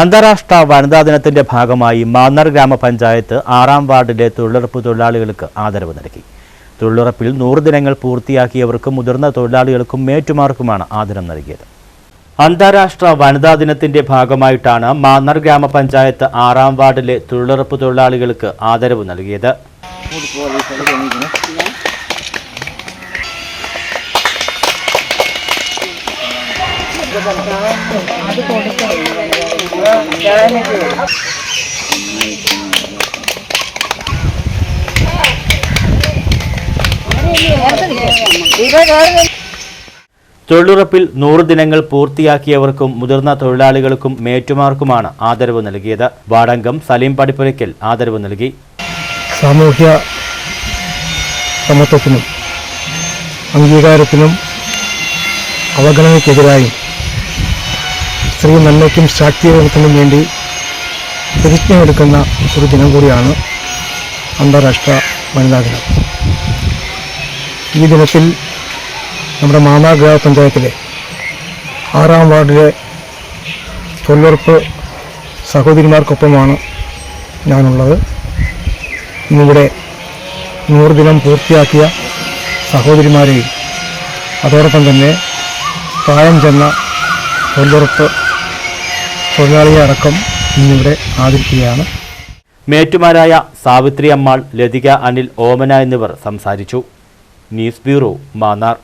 അന്താരാഷ്ട്ര വനിതാ ദിനത്തിന്റെ ഭാഗമായി മാന്നാർ ഗ്രാമപഞ്ചായത്ത് ആറാം വാർഡിലെ തൊഴിലുറപ്പ് തൊഴിലാളികൾക്ക് ആദരവ് നൽകി. തൊഴിലുറപ്പിൽ നൂറ് ദിനങ്ങൾ പൂർത്തിയാക്കിയവർക്കും മുതിർന്ന തൊഴിലാളികൾക്കും മേറ്റുമാർക്കുമാണ് ആദരം നൽകിയത്. അന്താരാഷ്ട്ര വനിതാ ദിനത്തിന്റെ ഭാഗമായിട്ടാണ് മാന്നാർ ഗ്രാമപഞ്ചായത്ത് ആറാം വാർഡിലെ തൊഴിലുറപ്പ് തൊഴിലാളികൾക്ക് ആദരവ് നൽകിയത്. തൊഴിലുറപ്പിൽ നൂറ് ദിനങ്ങൾ പൂർത്തിയാക്കിയവർക്കും മുതിർന്ന തൊഴിലാളികൾക്കും മേറ്റുമാർക്കുമാണ് ആദരവ് നൽകിയത്. വാടങ്കം സലീം പടിപ്പുരയ്ക്കൽ ആദരവ് നൽകി. സാമൂഹ്യ സമത്വത്തിനും അംഗീകാരത്തിനും അവഗണനയ്ക്കെതിരായും സ്ത്രീ നന്മയ്ക്കും ശാക്തീകരണത്തിനും വേണ്ടി പ്രതിജ്ഞയെടുക്കുന്ന ഒരു ദിനം കൂടിയാണ് അന്താരാഷ്ട്ര വനിതാ ദിനം. ഈ ദിനത്തിൽ നമ്മുടെ മാന്നാ ഗ്രാമപഞ്ചായത്തിലെ ആറാം വാർഡിലെ തൊഴിലുറപ്പ് സഹോദരിമാർക്കൊപ്പമാണ് ഞാനുള്ളത്. ഇന്നിവിടെ നൂറ് ദിനം പൂർത്തിയാക്കിയ സഹോദരിമാരെയും അതോടൊപ്പം തന്നെ പ്രായം ചെന്ന തൊഴിലുറപ്പ് തൊഴിലാളിയെ അടക്കം ഇന്നിവിടെ ആദരിക്കുകയാണ്. മേറ്റുമാരായ സാവിത്രി അമ്മാൾ ലതിക അനിൽ ഓമന എന്നിവർ സംസാരിച്ചു. News bureau Mannar.